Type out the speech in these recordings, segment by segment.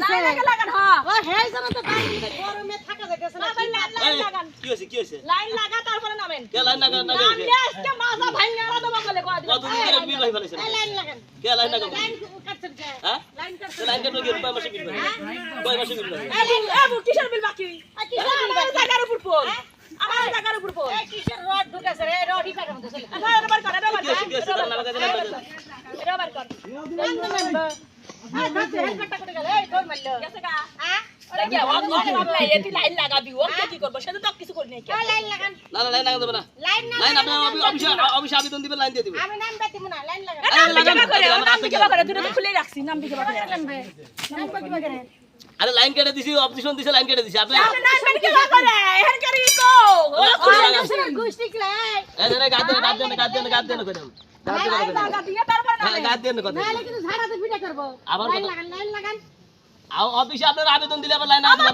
দিছে? লাইন লাগান হ্যাঁ ও হেই জন্য তো তাই গরমে থাকা যাইতেছে না লাইন- লাগান। কি হয়েছে কি হয়েছে লাইন লাগা তারপরে নামেন কে লাইন না না নামলে আজকে মাজা ভাঙিয়ে আলাদা বলে কয় দিলাম। কতদিন ধরে বিল ভাই ফেলেছেন লাইন লাগান। কে লাইন না লাইন কাটছেন কে? হ্যাঁ? লাইন কাটছেন লাইন কেন গেল কয় মাসে বিল ভাই কয় মাসে বিল ভাই এই বুক, কিসের বিল বাকি? আর কিসের আমার? জায়গার উপর পোল আমার জায়গার উপর পোল এই কিসের রড ঢুকেছে রে? রড ই কাটার মধ্যে চলে আচ্ছা, এটা বার কর, এটা বার কি কর, হয়েছে কি হয়েছে এটা তার বার নাম কর, কাজে নাম কাজে এটা বার কর। হ্যাঁ আরে লাইন কেটে দিছি অপজিশন দিছে লাইন কেটে দিছি আপনি আপনার আবেদন দিলে আবার লাইন আচ্ছা।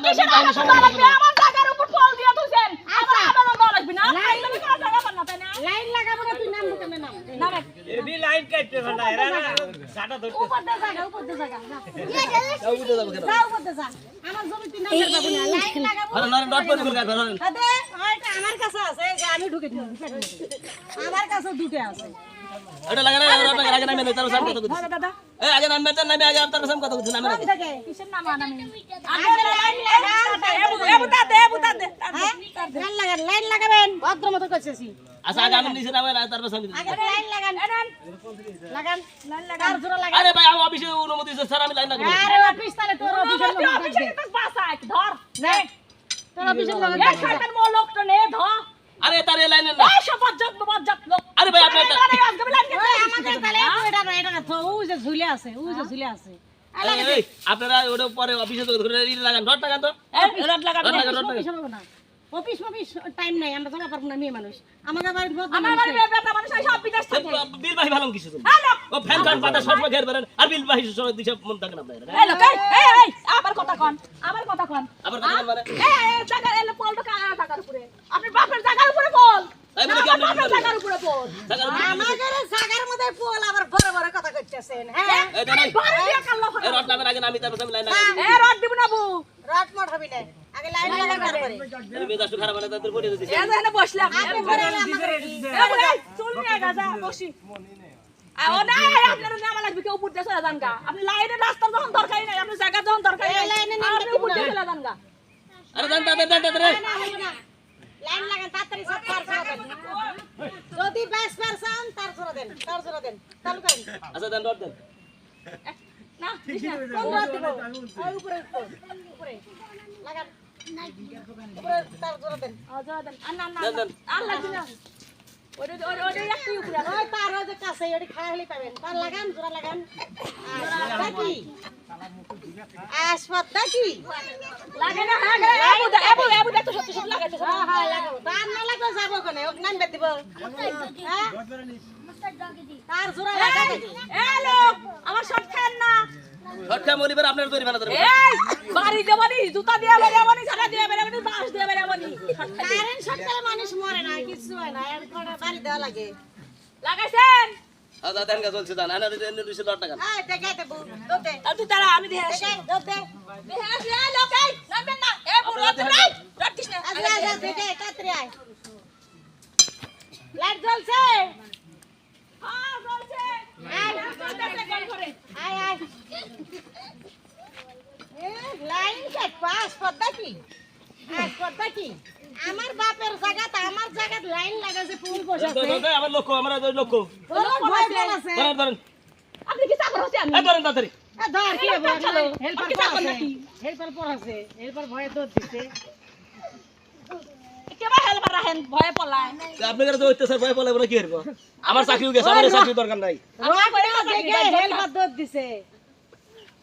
লাইন- লাইন কোনো জায়গা পান না, তাই না? লাইন লাগাবো না তুই নাম নাম। এবি লাইন কাটতে না এরা সাটা ধরতে উপর দিয়ে জায়গা উপর দিয়ে জায়গা। যা। উপর যা। আমার নাম কাছে আছে যে আমি ঢুকে আমার কাছে দুটো আছে। এটা লাগা না এটা আগে নামে তার সামনে কথা কইছি দাদা, দাদা। আগে নামে তার নামে আগে আপনার সামনে কথা কইছি নামে কোন কিসের নাম আনামি? আগে লাইন লাগা, এ বুতা, দে, বুতা দে। হ্যাঁ লাইন লাগান লাইন লাগাবেন। ভদ্র মতো করতেছি। আচ্ছা আগে আমি নিচে নামে তার সামনে আগে লাইন লাগান। লাগান। লাইন লাগা। তার জোড়া লাগান। আরে ভাই আমি অফিসে অনুমতি স্যার আমি লাইন লাগাবো। আরে অফিস তাহলে তোর অফিসে দেখবে কিন্তু বাসায়, ধর, নে। তোর অফিসের লোক এ শয়তান মো লোকটা নে, ধর। আরে তার এই লাইনে না। এই সব বজ্জাত, বজ্জাত লোক। আরে ভাই আপনি আরে, আজকে লাইন কেটে আমাদের তাহলে এটা না এটা না তো ওই যে ঝুলে আছে ওই যে ঝুলে আছে। এই, এই, আপনারা ওটা পরে অফিসে ধরে লাগান ডট লাগান তো। রড লাগাবি রড লাগান রড লাগান। অফিস অফিস অফিস টাইম নাই আমরা জমা পারব না মেয়ে মানুষ। আমাদের বাড়ির আমার মানুষ বাড়ি মানুষ সব বিদেশ থাকে। বিল ভাই ভালো কিছু ও ফ্যান ফ্যান পাতা সবসময় ঘের বেরেন আর বিল ভাই দিছে মন থাকে না আপনার এই লোক, এই, এই, এই, আবার কথা কন, আবার কথা কন। আবার কথা মানে এই, এই, জায়গা, এই পোলটা কার জায়গার উপরে? আপনার বাপের জায়গার উপরে পোল। এই না, কি আপনি বাপের জায়গার উপরে পোল। আমাদের সাগার মধ্যে পোল আবার বড় বড় কথা করতেছেন হ্যাঁ এই দেন বাড়ি দিয়ে কাল্লা এই রড নামের আগে নামি তারপর আমি লাইন লাগাই এ, রড দিব না বু। রাত মট হবি না আগে লাইন লাগান তারপরে এই মেজাজ তো খারাপ হলে তাদের পড়ে দিছি এই যে বসলাম। আপনি এই, চুল নিয়ে বসি। আপনি লাইনের রাস্তার যখন দরকারই নাই, আপনি জায়গা যখন দরকারই নাই, আপনি উপর দিয়ে চলে যান গা। আরে দেন দেন। লাইন লাগান তাড়াতাড়ি সব তার জোড়া দেন যদি বাইশ পারছেন তার জোড়া দেন তার জোড়া দেন চালু করেন আচ্ছা দেন না, কোন রড দিব উপরে উপরে, উপরে লাগান উপরে তার জোড়া দেন ও, যা দেন। আর না, না, দেন, না। দেন। আর লাগবে না। ওটা ওটা- ওটা একটু উপরে ওই তার ওই যে কাছে ওটি খায় হলে পাবেন। তার লাগান জোড়া লাগান। আসপদ্দা কি? আসপদ্দা কি? লাগে না, হ্যাঁ, এবু এবু- এবু দে, সত্যি সত্যি লাগাইতে হ্যাঁ হ্যাঁ লাগাবো তার না লাগবে যাব কোনে ওক নাম বেদ দিব। হ্যাঁ? তার জোড়া লোক, আমার। রডটা মরিবার আপনার তৈরি বানা ধরবে এই, বাড়ি দেবনি, জুতা দিয়ে বেরাবনি, ছাতা দিয়ে বেরাবনি, বাঁশ দিয়ে বেরাবনি। কারেন্ট শর্ট গেলে মানুষ মরে না কিছু হয় না এর করে বাড়ি দেওয়া লাগে লাগাইছেন? আচ্ছা দেন গা চলছে দেন আনা দেন দুইশো রড টাকা হ্যাঁ দেখাই দেবো দোতে আর তুই দাঁড়া, আমি দেখে আসি। দোতে আসি, এই লোক, নামবেন না। এই বুড়ো, এই, রটকিস না। আসলে আসলে দেখাই তাড়াতাড়ি আয় লাইট জ্বলছে হ্যাঁ, চলছে। এই, চলতেছে, গাড়ি করে। আয় আয় এ, লাইন কাট পাস পদ্মা কি পদ্মা কি আমার বাপের জায়গাতে আমার জায়গাত লাইন লাগাছে ফুল আমার লক্ষ্য আমার লক্ষ্য। ধরেন ধরেন। আপনি কি চাকর হচ্ছে আমি? ধরেন তাড়াতাড়ি। ধর কি হেল্পার পর নাকি? হেল্পার পর আছে হেল্পার ভয়ে দৌড় দিছে। আমার চাকরিও গেছে আমার চাকরি দরকার নাই। হেল্পার দৌড় দিছে আপনি বাদ যান গা, আচ্ছা ধরেন।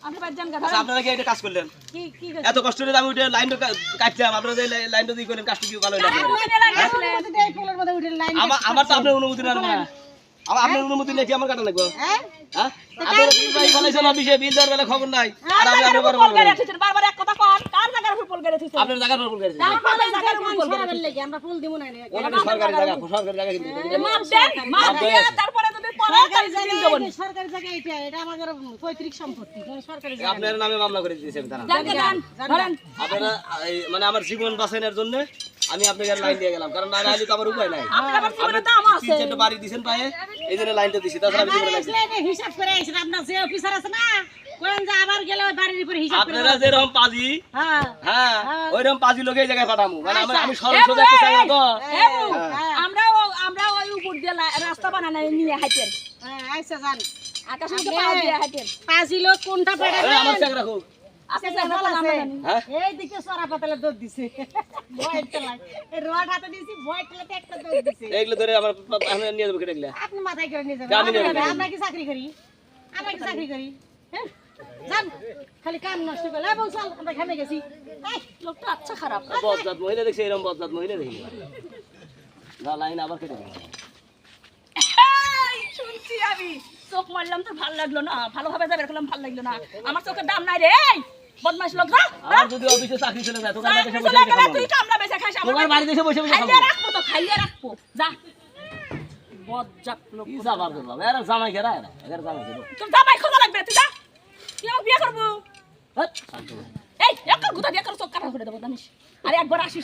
আপনারা কি এটা কাজ করলেন। কি কি এত কষ্ট করে আমি উঠে লাইনটা কাটলাম। আপনারা যে লাইনটা দিয়ে করেন কাজটা কি ভালো লাইন আমার আমার তো আপনার অনুমতি না না আপনার অনুমতি আমার কাটা লাগবে? হ্যাঁ? হ্যাঁ? আপনারা বিল ভাই ফেলাইছেন অফিসে? বিল দেওয়ার বেলা খবর নাই। আর আমি কার আপনার জায়গার উপর গেছে আপনার জায়গার উপর মান ফুল করে সরাবেন আমরা ফুল দিব না রে। ওটা তো সরকারি জায়গা সরকারি জায়গা কিন্তু মাপ দেন মাপ দিয়ে তারপরে যদি পরে সরকারি জায়গা দেবেন। এই যে সরকারি জায়গা এটা, এটা আমাদের পৈতৃক সম্পত্তি, সরকারি জায়গা আপনার নামে মামলা করে দিয়েছেন তারা। জানকে ধরেন। আপনারা মানে আমার জীবন বাঁচানোর জন্য আমি আপনাকে লাইন দিয়ে গেলাম। কারণ না হলে তো আমার উপায় নাই। আপনার দাম আছে। তিন চারটে বাড়ি দিয়েছেন পায়ে এই জন্য লাইনটা দিছি। তাছাড়া আমি হিসাব করে আইছেন, আপনার যে অফিসার আছে না, আপনারা যেরকম পাজি হ্যাঁ, হ্যাঁ ওইরকম পাজি লোকে এই জায়গায় পাঠামু। মানে আমি আমি সরল সোজা একটা বউ, তো এ আমরা ওই উপর দিয়ে রাস্তা বানানো নিয়ে হাইটেন হ্যাঁ, আচ্ছা যান। পা দিয়ে লোক কোনটা? রাখো। হ্যাঁ। আমরা কি চাকরি করি? আমরা কি চাকরি করি? হ্যাঁ? যান, খালি কাম নষ্ট করে এই বউ চল, আমরা ঘামে গেছি। লোকটা আচ্ছা খারাপ। বদজাত মহিলা দেখছি এরকম বদজাত মহিলা দেখি। না লাইন আবার কেটে শুনছি আমি। চোখ মারলাম তো ভালো লাগল না। ভালোভাবে যাবে করলাম ভালো লাগল না। আমার চোখের দাম নাই রে এই, লোক যদি অফিসে চাকরি চলে যায় তোকার বাড়িতে বসে বসে তুই কামলা বেচে খাইস আমার বাড়িতে বসে বসে খাইলে রাখব তো খাইলে রাখব। যা। বজ্জাত লোক। কি এরা জামাই কেরা এরা? এরা জামাই কেরা তোর জামাই খোঁজা লাগবে তুই যা। তুই বিয়ে করব। এই একটা গুতা দিয়ে করে চোখ কাটা করে দেবো জানিস? আরে একবার আসিস।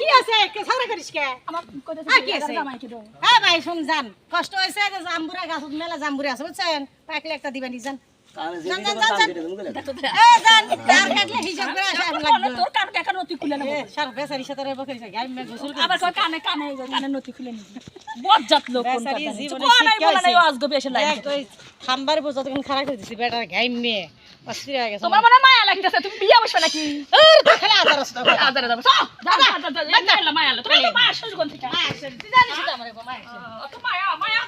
কি আছে? কে ঝগড়া করিস কে? আমার কি আছে? জামাই কি দেবো হ্যাঁ ভাই শুন যান কষ্ট হয়েছে জাম্বুরা গাছ মেলা জাম্বুরা আছে বুঝছেন পাকলে একটা দিবেন যান খাম্বার বউ যতক্ষণ খারাপ করে দিছি বেটার গাইমে অস্থির তোমার মনে মায়া লাগতেছে? তুমি বিয়ে বসবে নাকি? মায়া মায়া